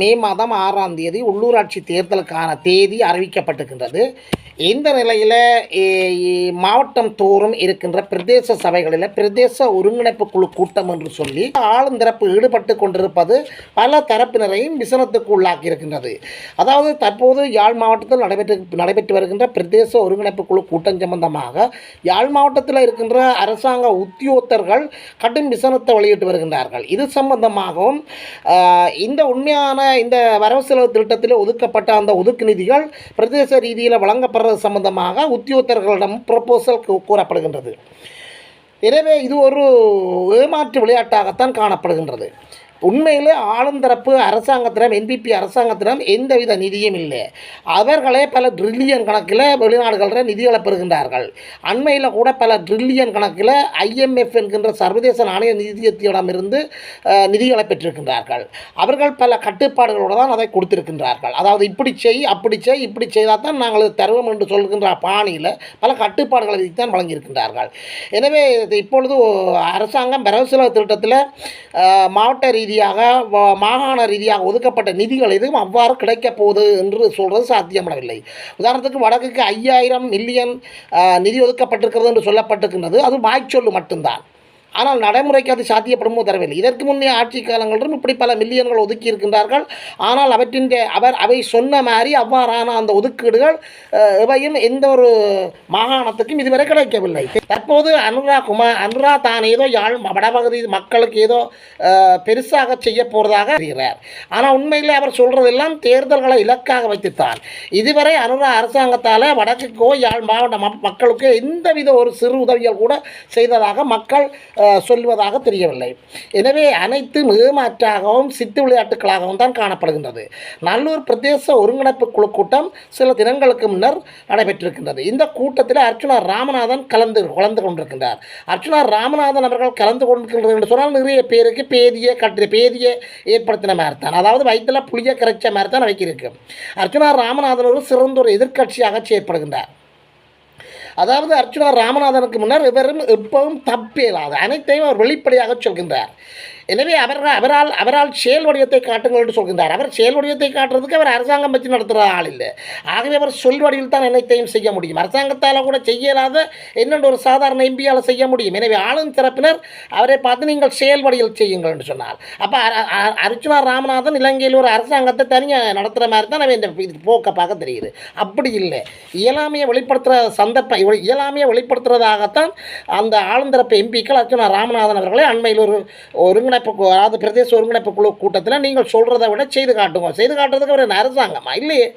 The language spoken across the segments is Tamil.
மே மாதம் ஆறாம் தேதி உள்ளூராட்சி தேர்தலுக்கான தேதி அறிவிக்கப்பட்டிருக்கின்றது. இந்த நிலையில் மாவட்டம் தோறும் இருக்கின்ற பிரதேச சபைகளில் பிரதேச ஒருங்கிணைப்பு குழு கூட்டம் என்று சொல்லி ஆளுந்தரப்பு ஈடுபட்டு கொண்டிருப்பது பல தரப்பினரையும் விசனத்துக்கு உள்ளாக்கி இருக்கின்றது. அதாவது தற்போது யாழ் மாவட்டத்தில் நடைபெற்று நடைபெற்று வருகின்ற பிரதேச ஒருங்கிணைப்பு குழு கூட்டம் சம்பந்தமாக யாழ் மாவட்டத்தில் இருக்கின்ற அரசாங்க உத்தியோகத்தர்கள் கடும் விசனத்தை வெளியிட்டு வருகின்றார்கள். இது சம்பந்தமாகவும் இந்த உண்மையான இந்த வரவு செலவு திட்டத்தில் ஒதுக்கப்பட்ட அந்த ஒதுக்கு நிதிகள் பிரதேச ரீதியில் வழங்கப்படுறது சம்பந்தமாக உத்தியோகத்தர்களிடம் ப்ரொபோசல் கூறப்படுகின்றது. எனவே இது ஒரு ஏமாற்று விளையாட்டாகத்தான் காணப்படுகின்றது. உண்மையிலே ஆளும் தரப்பு அரசாங்கத்திடம் என்பிபி அரசாங்கத்திடம் எந்தவித நிதியும் இல்லை. அவர்களே பல ட்ரில்லியன் கணக்கில் வெளிநாடுகளில் நிதிகளை பெறுகின்றார்கள். அண்மையில் கூட பல ட்ரில்லியன் கணக்கில் ஐஎம்எஃப் என்கின்ற சர்வதேச நாணய நிதியத்திடமிருந்து நிதிகளை பெற்றிருக்கின்றார்கள். அவர்கள் பல கட்டுப்பாடுகளோடு தான் அதை கொடுத்திருக்கின்றார்கள். அதாவது இப்படி செய் அப்படி செய் இப்படி செய்தால் தான் நாங்கள் தருவோம் என்று சொல்கின்ற பாணியில் பல கட்டுப்பாடுகளை விதித்தான் வழங்கியிருக்கின்றார்கள். எனவே இது இப்பொழுது அரசாங்கம் வரவு செலவு திட்டத்தில் மாவட்ட ரீதி ரீதியாக வ- மாகாண ரீதியாக ஒதுக்கப்பட்ட நிதிகள் எதுவும் அவ்வாறு கிடைக்கப் போகுது என்று சொல்கிறது சாத்தியமிடவில்லை. உதாரணத்துக்கு வடக்குக்கு ஐயாயிரம் மில்லியன் நிதி ஒதுக்கப்பட்டிருக்கிறது என்று சொல்லப்பட்டிருக்கின்றது. அது வாய்ச்சொல்லு மட்டும்தான். ஆனால் நடைமுறைக்கு அது சாத்தியப்படுமோ தரவில்லை. இதற்கு முன்னே ஆட்சி காலங்களிலும் இப்படி பல மில்லியன்கள் ஒதுக்கி இருக்கின்றார்கள் ஆனால் அவற்றின் அவர் அவை சொன்ன மாதிரி அவ்வாறான அந்த ஒதுக்கீடுகள் எவையும் எந்த ஒரு மாகாணத்துக்கும் இதுவரை கிடைக்கவில்லை. தற்போது அனுரா குமார் அனுரா தான் ஏதோ யாழ் வடபகுதி மக்களுக்கு ஏதோ பெருசாக செய்ய போகிறதாக அறிகிறார் ஆனால் உண்மையில் அவர் சொல்கிறதெல்லாம் தேர்தல்களை இலக்காக வைத்துத்தான். இதுவரை அனுரா அரசாங்கத்தால் வடக்குக்கோ யாழ் மாவட்ட மக்களுக்கு எந்தவித ஒரு சிறு உதவிகள் கூட செய்ததாக மக்கள் சொல்வதாக தெரியவில்லை. எனவே அனைத்தும் ஏமாற்றாகவும் சித்து விளையாட்டுகளாகவும் தான் காணப்படுகின்றது. நல்லூர் பிரதேச ஒருங்கிணைப்பு குழு கூட்டம் சில தினங்களுக்கு முன்னர் நடைபெற்றிருக்கின்றது. இந்த கூட்டத்தில் அர்ச்சுனா ராமநாதன் கலந்து கலந்து கொண்டிருக்கின்றார். அர்ச்சுனா ராமநாதன் அவர்கள் கலந்து கொண்டிருக்கின்றது என்று சொன்னால் நிறைய பேருக்கு பேதியை கட்டு பேதியை ஏற்படுத்தின மாதிரி தான் அதாவது வயிற்றில் புளிய கரைச்ச மாதிரி தான் வைக்கிருக்கு அர்ச்சுனா ராமநாதன் ஒரு சிறந்த ஒரு எதிர்க்கட்சியாக செயற்படுகின்றார். அதாவது அர்ச்சுனா ராமநாதனுக்கு முன்னர் இவரும் எப்பவும் தப்பேலாது அனைத்தையும் அவர் வெளிப்படையாக சொல்கின்றார். எனவே அவர் அவரால் அவரால் செயல் வடிவத்தை காட்டுங்கள் என்று சொல்கின்றார். அவர் செயல் வடிவத்தை காட்டுறதுக்கு அவர் அரசாங்கம் வச்சு நடத்துகிற ஆள் இல்லை. ஆகவே அவர் சொல் வடிவில் தான் அனைத்தையும் செய்ய முடியும். அரசாங்கத்தால் கூட செய்ய இயலாத என்னென்று ஒரு சாதாரண எம்பியால் செய்ய முடியும். எனவே ஆளும் தரப்பினர் அவரை பார்த்து நீங்கள் செயல் வடிவில் செய்யுங்கள் என்று சொன்னார் அப்போ அர்ச்சுனா ராமநாதன் இலங்கையில் ஒரு அரசாங்கத்தை தனியாக நடத்துகிற மாதிரி தான் நம்ம இந்த இது போக்கை பார்க்க தெரியுது. அப்படி இல்லை. இயலாமையை வெளிப்படுத்துகிற சந்தர்ப்பம் இயலாமையை வெளிப்படுத்துறதாகத்தான் அந்த ஆளுந்தரப்பு எம்பிக்கள் அர்ச்சுனா ராமநாதன் அவர்களை அண்மையில் ஒரு ஒருங்கிணைப்பு அதாவது பிரதேச ஒருங்கிணைப்பு குழு கூட்டத்தில் நீங்கள் சொல்கிறத விட செய்து காட்டுங்க. செய்து காட்டுறதுக்கு அவர் என்ன அரசாங்கமா? இல்லையே.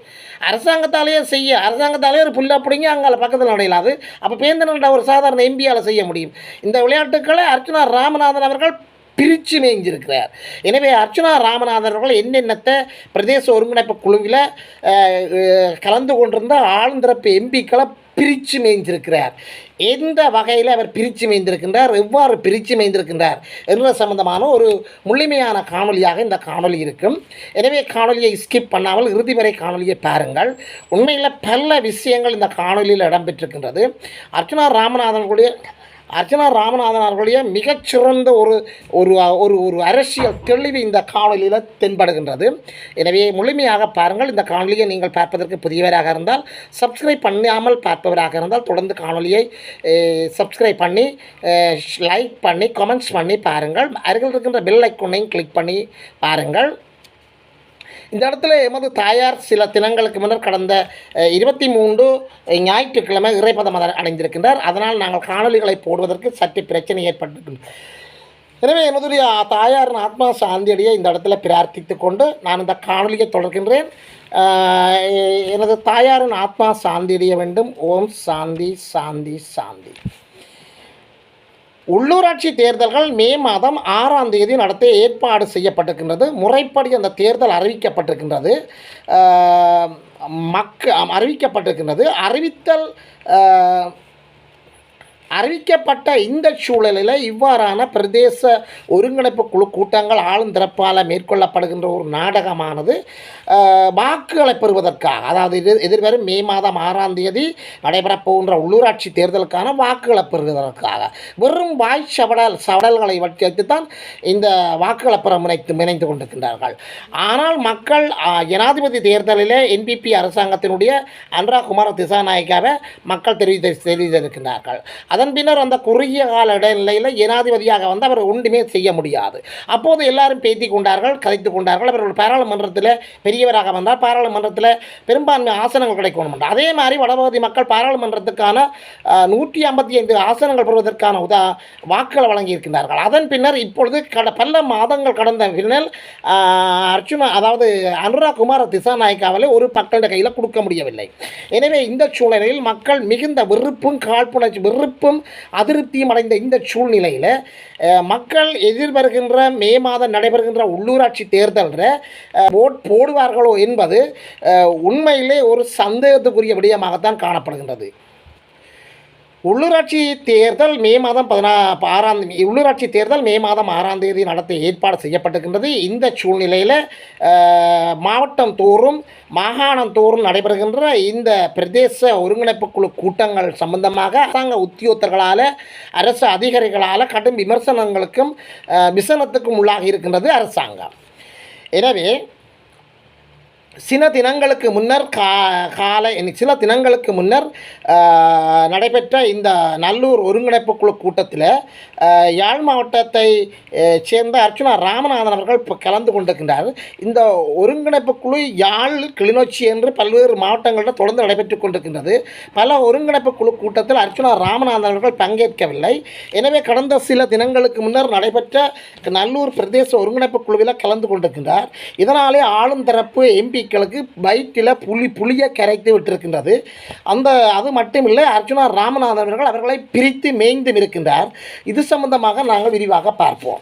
அரசாங்கத்தாலேயே செய்ய அரசாங்கத்தாலேயே ஒரு புல்ல பிடிங்க அங்கே பக்கத்தில் நடையலாது அப்போ பேந்தனோட ஒரு சாதாரண எம்பியால் செய்ய முடியும். இந்த விளையாட்டுக்களை அர்ஜுனா ராமநாதன் அவர்கள் பிரித்து மேய்ஞ்சிருக்கிறார். எனவே அர்ச்சுனா ராமநாதன் அவர்கள் என்னென்னத்தை பிரதேச ஒருங்கிணைப்பு குழுவில் கலந்து கொண்டிருந்த ஆளுந்தரப்பு எம்பிக்களை பிரித்து மேய்ந்திருக்கிறார். எந்த வகையில் அவர் பிரித்து மேய்ந்திருக்கின்றார்? எவ்வாறு பிரித்து மேய்ந்திருக்கின்றார்? என்ற சம்பந்தமான ஒரு முழுமையான காணொலியாக இந்த காணொலி இருக்கும். எனவே காணொலியை ஸ்கிப் பண்ணாமல் இறுதி வரை காணொலியை பாருங்கள். உண்மையில் பல விஷயங்கள் இந்த காணொலியில் இடம்பெற்றிருக்கின்றது. அர்ச்சனா ராமநாதனுடைய அர்ச்சனா ராமநாதன் அவர்களுடைய மிகச்சிறந்த ஒரு ஒரு ஒரு ஒரு அரசியல் தெளிவு இந்த காணொலியில் தென்படுகின்றது. எனவே முழுமையாக பாருங்கள் இந்த காணொலியை நீங்கள் பார்ப்பதற்கு புதியவராக இருந்தால் சப்ஸ்கிரைப் பண்ணாமல் பார்ப்பவராக இருந்தால் தொடர்ந்து காணொலியை சப்ஸ்கிரைப் பண்ணி லைக் பண்ணி கமெண்ட்ஸ் பண்ணி பாருங்கள். அருகில் இருக்கின்ற பெல் ஐக்கோனையும் கிளிக் பண்ணி பாருங்கள். இந்த இடத்துல எமது தாயார் சில தினங்களுக்கு முன்னர் கடந்த இருபத்தி மூன்று ஞாயிற்றுக்கிழமை இறைப்பதம் அடைந்திருக்கின்றார் அதனால் நாங்கள் காணொலிகளை போடுவதற்கு சற்று பிரச்சனை ஏற்பட்டிருக்கின்றது எனவே எனதுடைய தாயாரின் ஆத்மா சாந்தியடைய இந்த இடத்துல பிரார்த்தித்து கொண்டு நான் இந்த காணொலியை தொடர்கின்றேன். எனது தாயாரின் ஆத்மா சாந்தியடைய வேண்டும். ஓம் சாந்தி சாந்தி சாந்தி. உள்ளூராட்சி தேர்தல்கள் மே மாதம் ஆறாம் தேதி நடத்த ஏற்பாடு செய்யப்பட்டிருக்கின்றது. முறைப்படி அந்த தேர்தல் அறிவிக்கப்பட்டிருக்கின்றது. மக்க அறிவிக்கப்பட்டிருக்கின்றது. அறிவித்தல் அறிவிக்கப்பட்ட இந்த சூழலில் இவ்வாறான பிரதேச ஒருங்கிணைப்பு குழு கூட்டங்கள் ஆளும் திறப்பால் மேற்கொள்ளப்படுகின்ற ஒரு நாடகமானது வாக்குகளை பெறுவதற்காக அதாவது எதிர் எதிர்வரும் மே மாதம் ஆறாம் தேதி நடைபெறப் போகின்ற உள்ளூராட்சி தேர்தலுக்கான வாக்குகளை பெறுவதற்காக. வெறும் வாய் சவடல் சவடல்களை வைத்துத்தான் இந்த வாக்குகளை பெற முனைத்து முனைந்து கொண்டிருக்கின்றார்கள். ஆனால் மக்கள் ஜனாதிபதி தேர்தலிலே என்பிபி அரசாங்கத்தினுடைய அனுரா குமார திசாநாயக்காவை மக்கள் தெரிவித்த தெரிவித்திருக்கின்றார்கள். அதன் பின்னர் அந்த குறுகிய கால இடைநிலையில் ஜனாதிபதியாக வந்து அவர் ஒன்றுமே செய்ய முடியாது. அப்போது எல்லாரும் பேத்தி கொண்டார்கள் கதைத்து கொண்டார்கள். அவர்கள் பாராளுமன்றத்தில் பெரியவராக வந்தால் பாராளுமன்றத்தில் பெரும்பான்மை ஆசனங்கள் கிடைக்கணும் அதே மாதிரி வடபகுதி மக்கள் பாராளுமன்றத்துக்கான நூற்றி ஐம்பத்தி ஐந்து ஆசனங்கள் பெறுவதற்கான உதா வாக்குகளை வழங்கியிருக்கின்றார்கள். அதன் பின்னர் இப்பொழுது கட பல மாதங்கள் கடந்த பின்னர் அர்ஜுன அர்ச்சுனா அதாவது அனுரா குமார திசாநாயக்காவில் ஒரு மக்களிட கையில் கொடுக்க முடியவில்லை. எனவே இந்த சூழலில் மக்கள் மிகுந்த வெறுப்பும் காழ்ப்புணர்ச்சி வெறுப்பும் அதிருப்தியும் அடைந்த இந்த சூழ்நிலையில் மக்கள் எதிர்வருகின்ற மே மாதம் நடைபெறுகின்ற உள்ளூராட்சி தேர்தலில் ஓட் போடுவார்களோ என்பது உண்மையிலே ஒரு சந்தேகத்துக்குரிய விடயமாகத்தான் காணப்படுகின்றது. உள்ளூராட்சி தேர்தல் மே மாதம் பதினா ஆறாம் உள்ளூராட்சி தேர்தல் மே மாதம் ஆறாம் தேதி நடத்த ஏற்பாடு செய்யப்பட்டிருக்கின்றது. இந்த சூழ்நிலையில் மாவட்டம் தோறும் மாகாணம் தோறும் நடைபெறுகின்ற இந்த பிரதேச ஒருங்கிணைப்பு குழு கூட்டங்கள் சம்பந்தமாக அரசாங்க உத்தியோகத்தர்களால் அரசு அதிகாரிகளால் கடும் விமர்சனங்களுக்கும் விசனத்துக்கும் உள்ளாகி இருக்கின்றது அரசாங்கம். எனவே சில தினங்களுக்கு முன்னர் கா காலை சில தினங்களுக்கு முன்னர் நடைபெற்ற இந்த நல்லூர் ஒருங்கிணைப்பு குழு கூட்டத்தில் யாழ் மாவட்டத்தை சேர்ந்த அர்ச்சுனா ராமநாதன் அவர்கள் இப்போ கலந்து கொண்டிருக்கின்றார். இந்த ஒருங்கிணைப்பு குழு யாழ் கிளிநொச்சி என்று பல்வேறு மாவட்டங்களில் தொடர்ந்து நடைபெற்று கொண்டிருக்கின்றது. பல ஒருங்கிணைப்பு குழு கூட்டத்தில் அர்ச்சுனா ராமநாதன் அவர்கள் பங்கேற்கவில்லை. எனவே கடந்த சில தினங்களுக்கு முன்னர் நடைபெற்ற நல்லூர் பிரதேச ஒருங்கிணைப்பு குழுவில் கலந்து கொண்டிருக்கின்றார். இதனாலே ஆளும் தரப்பு எம்பிக்களுக்கு பைக்கில் புலி புலியை கரைத்து விட்டிருக்கின்றது. அந்த அது மட்டுமில்லை அர்ஜுனா ராமநாதன் அவர்கள் அவர்களை பிரித்து மேய்ந்தும் இருக்கின்றார் இது சம்பந்தமாக நாங்கள் விரிவாக பார்ப்போம்.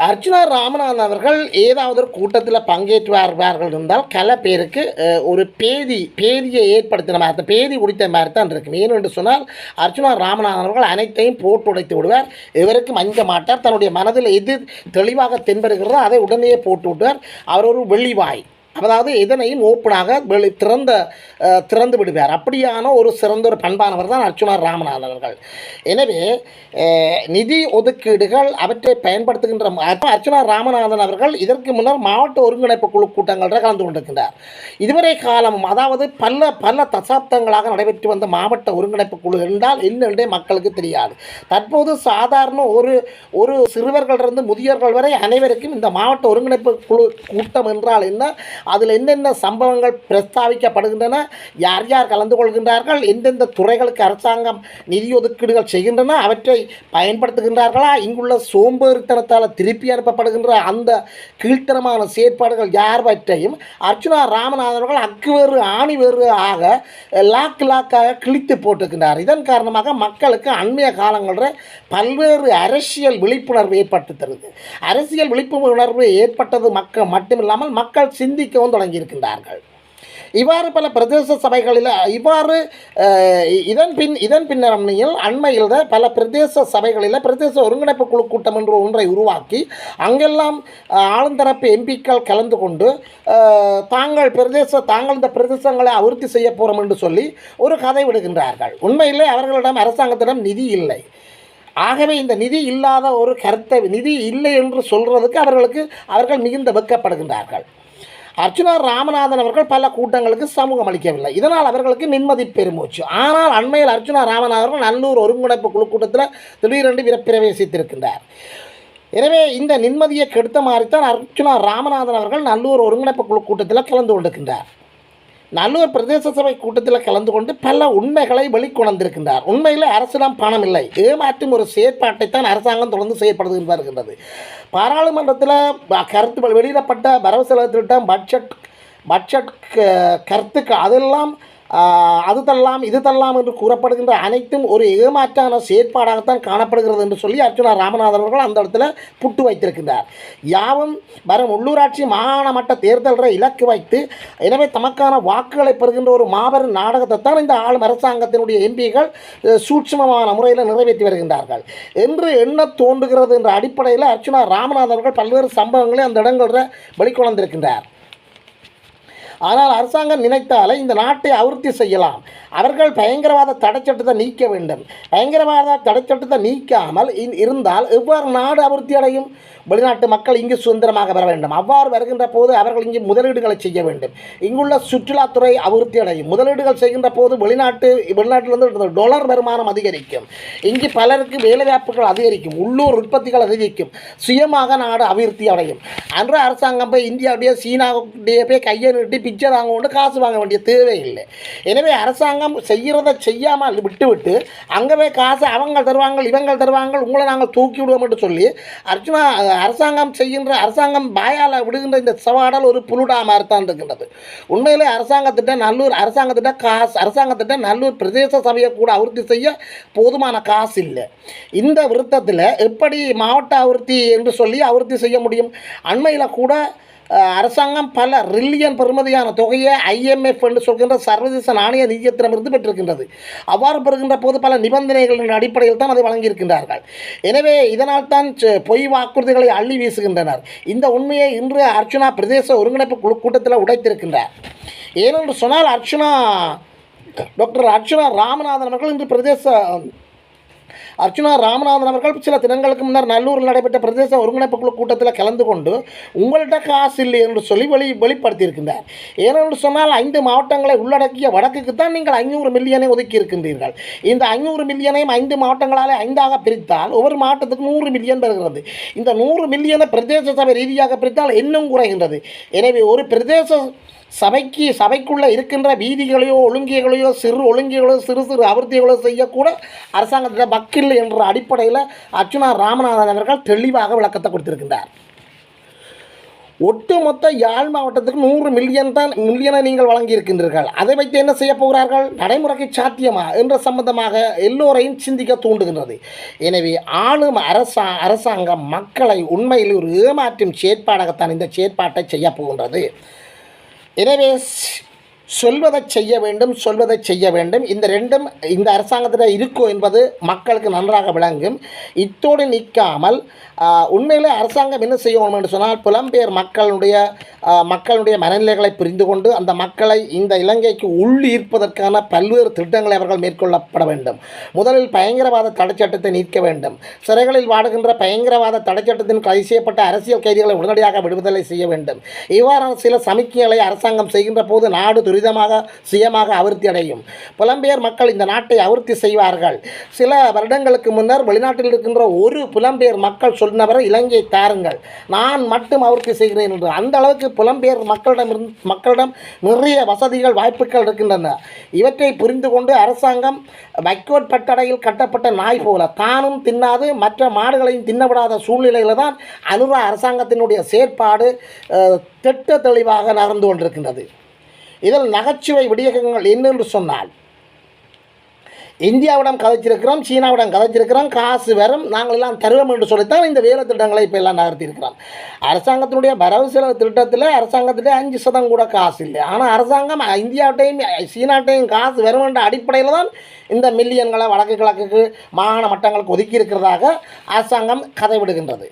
அர்ஜுனா ராமநாதன் அவர்கள் ஏதாவது ஒரு கூட்டத்தில் பங்கேற்றுவார்கள் இருந்தால் கல பேருக்கு ஒரு பேதி பேதியை ஏற்படுத்தின மாதிரி தான், பேதி குடித்த மாதிரி தான் இருக்கும் ஏன்னு என்று சொன்னால் அர்ஜுனா ராமநாதன் அவர்கள் அனைத்தையும் போட்டு உடைத்து விடுவார். இவருக்கு மஞ்ச மாட்டார். தன்னுடைய மனதில் எது தெளிவாக தென்படுகிறதோ அதை உடனே போட்டு விடுவார். அவர் ஒரு வெள்ளிவாய். அதாவது எதனையும் ஓப்பனாக வெளி திறந்த திறந்து விடுவார். அப்படியான ஒரு சிறந்த ஒரு பண்பானவர் தான் அர்ச்சுனா ராமநாதன் அவர்கள். எனவே நிதி ஒதுக்கீடுகள் அவற்றை பயன்படுத்துகின்ற அர்ச்சுனா ராமநாதன் அவர்கள் இதற்கு முன்னர் மாவட்ட ஒருங்கிணைப்பு குழு கூட்டங்களில் கலந்து கொண்டிருக்கின்றார். இதுவரை காலமும் அதாவது பல பல தசாப்தங்களாக நடைபெற்று வந்த மாவட்ட ஒருங்கிணைப்பு குழு என்றால் என்னென்றே மக்களுக்கு தெரியாது. தற்போது சாதாரண ஒரு ஒரு சிறுவர்களிலிருந்து முதியோர்கள் வரை அனைவருக்கும் இந்த மாவட்ட ஒருங்கிணைப்பு குழு கூட்டம் என்றால் என்ன? அதில் என்னென்ன சம்பவங்கள் பிரஸ்தாபிக்கப்படுகின்றன யார் யார் கலந்து கொள்கின்றார்கள் எந்தெந்த துறைகளுக்கு அரசாங்கம் நிதி ஒதுக்கீடுகள் செய்கின்றன அவற்றை பயன்படுத்துகின்றார்களா இங்குள்ள சோம்பேறித்தனத்தால் திருப்பி அனுப்பப்படுகின்ற அந்த கீழ்த்தனமான செயற்பாடுகள் யார்வற்றையும் அர்ச்சுனா ராமநாதன் அவர்கள் அக்குவேறு ஆணிவேறு ஆக லாக் லாக்காக கிழித்து போட்டிருக்கின்றார். இதன் காரணமாக மக்களுக்கு அண்மைய காலங்களில் பல்வேறு அரசியல் விழிப்புணர்வு ஏற்பட்டு தருது அரசியல் விழிப்புணர்வு ஏற்பட்டது மக்கள் மட்டுமில்லாமல் மக்கள் சிந்திக்கவும் தொடங்கியிருக்கின்றார்கள். இவ்வாறு பல பிரதேச சபைகளில் இவ்வாறு இதன் பின் இதன் பின்னணியில் அண்மையில் தான் பல பிரதேச சபைகளில் பிரதேச ஒருங்கிணைப்பு குழு கூட்டம் என்று ஒன்றை உருவாக்கி அங்கெல்லாம் ஆளுந்தரப்பு எம்பிக்கள் கலந்து கொண்டு தாங்கள் பிரதேச தாங்கள் இந்த பிரதேசங்களை அபிவிருத்தி செய்ய போகிறோம் என்று சொல்லி ஒரு கதை விடுகின்றார்கள். உண்மையிலே அவர்களிடம் அரசாங்கத்திடம் நிதி இல்லை. ஆகவே இந்த நிதி இல்லாத ஒரு கருத்தை நிதி இல்லை என்று சொல்கிறதுக்கு அவர்களுக்கு அவர்கள் மிகுந்த வெக்கப்படுகின்றார்கள் அர்ச்சுனா ராமநாதன் அவர்கள் பல கூட்டங்களுக்கு சமூகம் அளிக்கவில்லை. இதனால் அவர்களுக்கு நிம்மதி பெருமூச்சு. ஆனால் அண்மையில் அர்ச்சுனா ராமநாதன் அவர்கள் நல்லூர் ஒருங்கிணைப்பு குழு கூட்டத்தில் திடீரென்று பிரவேசித்திருக்கின்றார். எனவே இந்த நிம்மதியை கெடுத்த மாதிரித்தான் அர்ச்சுனா ராமநாதன் அவர்கள் நல்லூர் ஒருங்கிணைப்பு குழு கூட்டத்தில் கலந்து கொண்டிருக்கின்றார். நல்லூர் பிரதேச சபை கூட்டத்தில் கலந்து கொண்டு பல உண்மைகளை வெளிக்கொணர்ந்திருக்கின்றார். உண்மையில் அரசிடம் பணம் இல்லை ஏமாற்றும் ஒரு செயற்பாட்டை தான் அரசாங்கம் தொடர்ந்து செயற்படுது வருகின்றது. பாராளுமன்றத்தில் கருத்து வெளியிடப்பட்ட வரவு செலவு திட்டம் பட்ஜெட் பட்ஜெட் க- கருத்துக்கள் அதெல்லாம் அது தள்ளலாம் இது தள்ளலாம் என்று கூறப்படுகின்ற அனைத்தும் ஒரு ஏமாற்றான செயற்பாடாகத்தான் காணப்படுகிறது என்று சொல்லி அர்ச்சுனா ராமநாதன் அவர்கள் அந்த இடத்துல புட்டு வைத்திருக்கின்றார். யாவும் வரும் உள்ளூராட்சி மாகாண மட்ட தேர்தல்களை இலக்கு வைத்து எனவே தமக்கான வாக்குகளை பெறுகின்ற ஒரு மாபெரும் நாடகத்தை தான் இந்த ஆளும் அரசாங்கத்தினுடைய எம்பிகள் சூட்சமமான முறையில் நிறைவேற்றி வருகின்றார்கள். என்று என்ன தோன்றுகிறது என்ற அடிப்படையில் அர்ச்சுனா ராமநாதன் அவர்கள் பல்வேறு சம்பவங்களை அந்த இடங்களில் வெளிக்கொணர்ந்திருக்கின்றார். ஆனால் அரசாங்கம் நினைத்தாலே இந்த நாட்டை அபிவிருத்தி செய்யலாம். அவர்கள் பயங்கரவாத தடைச்சட்டத்தை நீக்க வேண்டும். பயங்கரவாத தடைச்சட்டத்தை நீக்காமல் இருந்தால் எவ்வாறு நாடு அபிவிருத்தி அடையும்? வெளிநாட்டு மக்கள் இங்கு சுதந்திரமாக வர வேண்டும். அவ்வாறு வருகின்ற போது அவர்கள் இங்கு முதலீடுகளை செய்ய வேண்டும். இங்குள்ள சுற்றுலாத்துறை அபிவிருத்தி அடையும். முதலீடுகள் செய்கின்ற போது வெளிநாட்டு வெளிநாட்டிலிருந்து டொலர் வருமானம் அதிகரிக்கும். இங்கு பலருக்கு வேலைவாய்ப்புகள் அதிகரிக்கும். உள்ளூர் உற்பத்திகள் அதிகரிக்கும். சுயமாக நாடு அபிவிருத்தி அடையும். அன்று அரசாங்கம் போய் இந்தியாவுடைய சீனாவுடைய போய் கையை நீட்டி பிச்சை வாங்க கொண்டு காசு வாங்க வேண்டிய தேவையில்லை. எனவே அரசாங்கம் செய்கிறத செய்யாமல் விட்டுவிட்டு அங்கே போய் காசு அவங்க தருவாங்க இவங்க தருவாங்க உங்களை நாங்கள் தூக்கி விடுவோம் என்று சொல்லி அர்ஜுனா அரசாங்கம் செய்கின்ற அரசாங்கம் பாயால் விடுகின்ற இந்த சவாடல் ஒரு புலுடா மாதிரி தான் இருக்கின்றது. உண்மையிலே அரசாங்கத்திட்ட நல்லூர் அரசாங்கத்திட்ட காசு அரசாங்கத்திட்ட நல்லூர் பிரதேச சபையை கூட அபிவிருத்தி செய்ய போதுமான காசு இல்லை. இந்த விருத்தத்தில் எப்படி மாவட்ட அபிவிருத்தி என்று சொல்லி அபிவிருத்தி செய்ய முடியும்? அண்மையில் கூட அரசாங்கம் பல ரில்லியன் பெறுமதியான தொகையை ஐஎம்எஃப் என்று சொல்கின்ற சர்வதேச நாணய நிதியத்திடமிருந்து பெற்றிருக்கின்றது. அவ்வாறு பெறுகின்ற போது பல நிபந்தனைகளின் அடிப்படையில் தான் அதை வழங்கியிருக்கின்றார்கள். எனவே இதனால் தான் ச- பொய் வாக்குறுதிகளை அள்ளி வீசுகின்றனர். இந்த உண்மையை இன்று அர்ச்சுனா பிரதேச ஒருங்கிணைப்பு குழு கூட்டத்தில் உடைத்திருக்கின்றார். ஏனென்று சொன்னால் அர்ச்சுனா டாக்டர் அர்ச்சுனா ராமநாதன் அவர்கள் இன்று பிரதேச அர்ச்சுனா ராமநாதன் அவர்கள் சில தினங்களுக்கு முன்னர் நல்லூரில் நடைபெற்ற பிரதேச ஒருங்கிணைப்பு குழு கூட்டத்தில் கலந்து கொண்டு உங்கள்கிட்ட காசு இல்லை என்று சொல்லி வெளி வெளிப்படுத்தியிருக்கின்றார். ஏனென்று சொன்னால் ஐந்து மாவட்டங்களை உள்ளடக்கிய வடக்குக்கு தான் நீங்கள் ஐநூறு மில்லியனை ஒதுக்கி இருக்கின்றீர்கள் இந்த ஐநூறு மில்லியனையும் ஐந்து மாவட்டங்களாலே ஐந்தாக பிரித்தால் ஒவ்வொரு மாவட்டத்துக்கு நூறு மில்லியன் பெறுகிறது இந்த நூறு மில்லியனை பிரதேச சபை ரீதியாக பிரித்தால் இன்னும் குறைகின்றது. எனவே ஒரு பிரதேச சபைக்கு சபைக்குள்ளே இருக்கின்ற வீதிகளையோ ஒழுங்கியங்களையோ சிறு ஒழுங்கிகளோ சிறு சிறு அபிவிருத்திகளோ செய்யக்கூட அரசாங்கத்தில் வக்கில் என்ற அடிப்படையில் அர்ச்சுனா ராமநாதன் அவர்கள் தெளிவாக விளக்கத்தை கொடுத்திருக்கின்றார். ஒட்டுமொத்த யாழ் மாவட்டத்துக்கு நூறு மில்லியன் தான் மில்லியனை நீங்கள் வழங்கியிருக்கின்றீர்கள். அதை வைத்து என்ன செய்ய போகிறார்கள்? நடைமுறைக்கு சாத்தியமா என்ற சம்பந்தமாக எல்லோரையும் சிந்திக்க தூண்டுகின்றது. எனவே ஆளும் அரசா அரசாங்கம் மக்களை உண்மையில் ஒரு ஏமாற்றும் செயற்பாடாகத்தான் இந்த செயற்பாட்டை செய்ய போகின்றது. எனவே சொல்வதை செய்ய வேண்டும் சொல்வதை செய்ய வேண்டும். இந்த ரெண்டும் இந்த அரசாங்கத்தில் இருக்கும் என்பது மக்களுக்கு நன்றாக விளங்கும். இத்தோடு நிற்காமல் உண்மையிலே அரசாங்கம் என்ன செய்யணும் என்று சொன்னால் புலம்பெயர் மக்களுடைய மக்களுடைய மனநிலைகளை புரிந்து கொண்டு அந்த மக்களை இந்த இலங்கைக்கு உள்ளீர்ப்பதற்கான பல்வேறு திட்டங்களை அவர்கள் மேற்கொள்ளப்பட வேண்டும். முதலில் பயங்கரவாத தடைச்சட்டத்தை நீக்க வேண்டும். சிறைகளில் வாடுகின்ற பயங்கரவாத தடைச்சட்டத்தின் கைது செய்யப்பட்ட அரசியல் கைதிகளை உடனடியாக விடுதலை செய்ய வேண்டும். இவ்வாறான சில சமிக்கைகளை அரசாங்கம் செய்கின்ற போது நாடு துரிதமாக சுயமாக அபிவிருத்தி அடையும். புலம்பெயர் மக்கள் இந்த நாட்டை அபிவிருத்தி செய்வார்கள். சில வருடங்களுக்கு முன்னர் வெளிநாட்டில் இருக்கின்ற ஒரு புலம்பெயர் மக்கள் சொன்னவரை இலங்கை தாருங்கள். நான் மட்டும் அபிவிருத்தி செய்கிறேன் என்று. அந்த அளவுக்கு புலம்பெயர் மக்களிடம் இருந்து மக்களிடம் நிறைய வசதிகள் வாய்ப்புகள் இருக்கின்றன. இவற்றை புரிந்து கொண்டு அரசாங்கம் வைக்கோட் பட்டடையில் கட்டப்பட்ட நாய் போல தானும் தின்னாது மற்ற மாடுகளையும் தின்னப்படாத சூழ்நிலையில் தான் அனுரா அரசாங்கத்தினுடைய செயற்பாடு திட்ட தெளிவாக நடந்து கொண்டிருக்கின்றது. இதில் நகைச்சுவை விடயங்கள் என்னென்று சொன்னால் இந்தியாவிடம் கதைச்சிருக்கிறோம் சீனாவிடம் கதைச்சிருக்கிறோம் காசு வரும் நாங்கள் எல்லாம் தருவோம் என்று சொல்லித்தான் இந்த வேலை திட்டங்களை இப்போ எல்லாம் நகர்த்தியிருக்கிறோம். அரசாங்கத்தினுடைய வரவு செலவு திட்டத்தில் அரசாங்கத்திலே அஞ்சு சதம் கூட காசு இல்லை. ஆனால் அரசாங்கம் இந்தியாவிட்டையும் சீனாட்டையும் காசு வரும் என்ற அடிப்படையில் தான் இந்த மில்லியன்களை வடக்கு கிழக்குக்கு மாகாண மட்டங்களுக்கு ஒதுக்கி இருக்கிறதாக அரசாங்கம் கதை விடுகின்றது.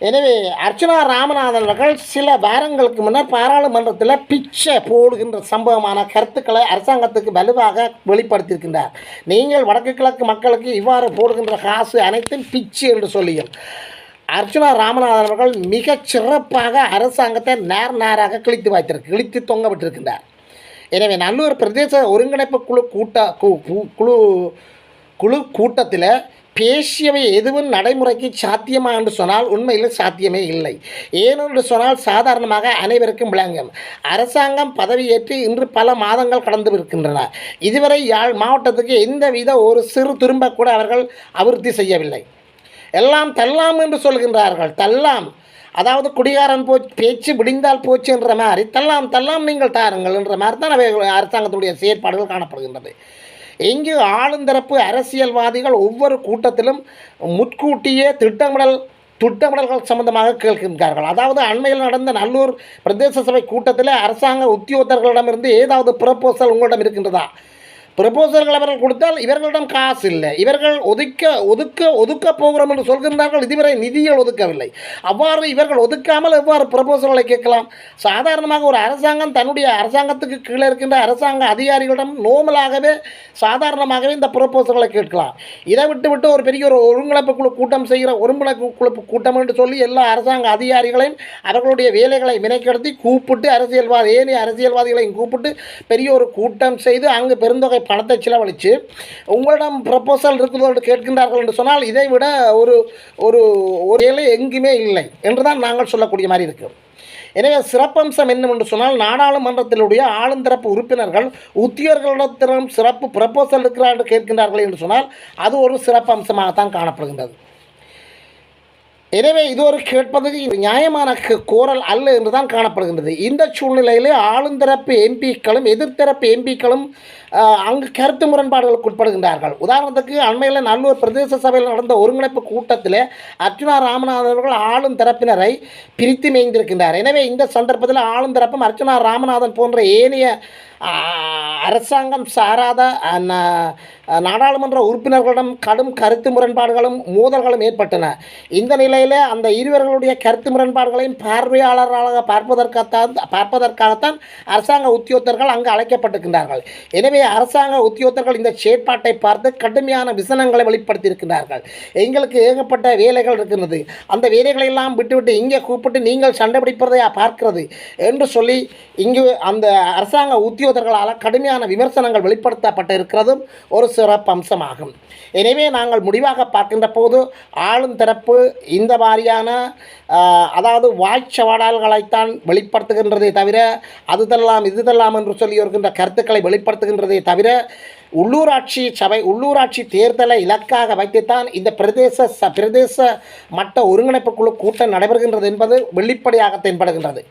எனவே அர்ச்சனா ராமநாதன் அவர்கள் சில வாரங்களுக்கு முன்னர் பாராளுமன்றத்தில் பிச்சை போடுகின்ற சம்பவமான கருத்துக்களை அரசாங்கத்துக்கு வலுவாக வெளிப்படுத்தியிருக்கின்றார். நீங்கள் வடக்கு கிழக்கு மக்களுக்கு இவ்வாறு போடுகின்ற காசு அனைத்தும் பிச்சு என்று சொல்லியும். அர்ச்சனா ராமநாதன் அவர்கள் மிகச் சிறப்பாக அரசாங்கத்தை நேர் நேராக கிழித்து வைத்திருக்கு கிழித்து தொங்கப்பட்டிருக்கின்றார் எனவே நல்லூர் பிரதேச ஒருங்கிணைப்பு குழு கூட்ட கு- கு- குழு குழு கூட்டத்தில் பேசியவை எதுவும் நடைமுறைக்கு சாத்தியமா என்று சொன்னால் உண்மையில் சாத்தியமே இல்லை. ஏனென்று சொன்னால் சாதாரணமாக அனைவருக்கும் விளங்கும். அரசாங்கம் பதவியேற்று இன்று பல மாதங்கள் கடந்து இருக்கின்றன இதுவரை யாழ் மாவட்டத்துக்கு எந்தவித ஒரு சிறு திரும்ப கூட அவர்கள் அபிவிருத்தி செய்யவில்லை. எல்லாம் தள்ளாம் என்று சொல்கின்றார்கள். தள்ளாம். அதாவது குடிகாரன் போ பேச்சு விடிந்தால் போச்சு என்ற மாதிரி. தள்ளாம் தள்ளாம் நீங்கள் தாருங்கள் என்ற மாதிரி தான் அவை அரசாங்கத்துடைய செயற்பாடுகள் காணப்படுகின்றது. இங்கு ஆளுந்தரப்பு அரசியல்வாதிகள் ஒவ்வொரு கூட்டத்திலும் முற்கூட்டியே திட்டமிடல் திட்டமிடல்கள் சம்பந்தமாக கேட்கின்றார்கள். அதாவது அண்மையில் நடந்த நல்லூர் பிரதேச சபை கூட்டத்தில் அரசாங்க உத்தியோகத்தர்களிடமிருந்து ஏதாவது ப்ரப்போசல் உங்களிடம் இருக்கின்றதா? ப்ரப்போசல்கள் அவர்கள் கொடுத்தால் இவர்களிடம் காசு இல்லை இவர்கள் ஒதுக்க ஒதுக்க ஒதுக்க போகிறோம் என்று சொல்கின்றார்கள். இதுவரை நிதிகள் ஒதுக்கவில்லை. அவ்வாறு இவர்கள் ஒதுக்காமல் எவ்வாறு ப்ரப்போசல்களை கேட்கலாம்? சாதாரணமாக ஒரு அரசாங்கம் தன்னுடைய அரசாங்கத்துக்கு கீழே இருக்கின்ற அரசாங்க அதிகாரிகளிடம் நோமலாகவே சாதாரணமாகவே இந்த ப்ரப்போசல்களை கேட்கலாம். இதை விட்டு விட்டு ஒரு பெரிய ஒரு ஒருங்கிணைப்பு குழு கூட்டம் செய்கிற ஒருங்கிணைப்பு குழு கூட்டம் என்று சொல்லி எல்லா அரசாங்க அதிகாரிகளையும் அவர்களுடைய வேலைகளை வினைக்கடத்தி கூப்பிட்டு அரசியல்வாதி ஏனைய அரசியல்வாதிகளையும் கூப்பிட்டு பெரிய ஒரு கூட்டம் செய்து அங்கு பெருந்தொகை பணத்தை செலவழித்து உங்களிடம் ப்ரப்போசல் இருக்குதோ என்று கேட்கின்றார்கள் என்று சொன்னால் இதை விட ஒரு ஒரு ஒரு வேலை எங்குமே இல்லை என்று தான் நாங்கள் சொல்லக்கூடிய மாதிரி இருக்குது எனவே சிறப்பம்சம் என்னவென்று சொன்னால் நாடாளுமன்றத்தினுடைய ஆளுந்தரப்பு உறுப்பினர்கள் உத்தியோகர்களிடத்திலும் சிறப்பு ப்ரப்போசல் இருக்கிறார் என்று கேட்கின்றார்கள் என்று சொன்னால் அது ஒரு சிறப்பம்சமாகத்தான் காணப்படுகின்றது. எனவே இது ஒரு கேட்பதற்கு நியாயமான கோரல் அல்ல என்று தான் காணப்படுகின்றது. இந்த சூழ்நிலையிலே ஆளுந்தரப்பு எம்பிக்களும் எதிர்த்தரப்பு எம்பிக்களும் அங்கு கருத்து முரண்பாடுகளுக்கு உட்படுகின்றார்கள். உதாரணத்துக்கு அண்மையில் நல்லூர் பிரதேச சபையில் நடந்த ஒருங்கிணைப்பு கூட்டத்தில் அர்ச்சுனா ராமநாதன் அவர்கள் ஆளும் தரப்பினரை பிரித்து மேய்ந்திருக்கின்றார். எனவே இந்த சந்தர்ப்பத்தில் ஆளும் தரப்பும் அர்ச்சுனா ராமநாதன் போன்ற ஏனைய அரசாங்கம் சாராத நாடாளுமன்ற உறுப்பினர்களிடம் கடும் கருத்து முரண்பாடுகளும் மோதல்களும் ஏற்பட்டன. இந்த நிலையில் அந்த இருவர்களுடைய கருத்து முரண்பாடுகளையும் பார்வையாளர்களாக பார்ப்பதற்காகத்தான் பார்ப்பதற்காகத்தான் அரசாங்க உத்தியோகத்தர்கள் அங்கு அழைக்கப்பட்டிருக்கின்றார்கள். எனவே அரசாங்க உத்தியோகத்தர்கள் இந்த செயற்பாட்டை பார்த்து கடுமையான விசனங்களை வெளிப்படுத்தியிருக்கிறார்கள். எங்களுக்கு ஏகப்பட்ட வேலைகள் இருக்கிறது அந்த வேலைகளை எல்லாம் விட்டுவிட்டு இங்கே கூப்பிட்டு நீங்கள் சண்டை பிடிப்பதையா பார்க்கிறது என்று சொல்லி இங்கு அந்த அரசாங்க உத்தியோகர்களால் கடுமையான விமர்சனங்கள் வெளிப்படுத்தப்பட்டு இருக்கிறதும் ஒரு சிறப்பு அம்சமாகும். எனவே நாங்கள் முடிவாக பார்க்கின்ற போது ஆளும் தரப்பு இந்த மாதிரியான அதாவது வாய்ச்சவாடல்களைத்தான் வெளிப்படுத்துகின்றதே தவிர அதுதெல்லாம் இதுதெல்லாம் என்று சொல்லி இருக்கின்ற கருத்துக்களை வெளிப்படுத்துகின்றது தவிர உள்ளூராட்சி சபை உள்ளூராட்சி தேர்தலை இலக்காக வைத்துத்தான் இந்த பிரதேச ச பிரதேச மட்ட ஒருங்கிணைப்பு குழு கூட்டம் நடைபெறுகின்றது என்பது வெளிப்படையாக தென்படுகின்றது.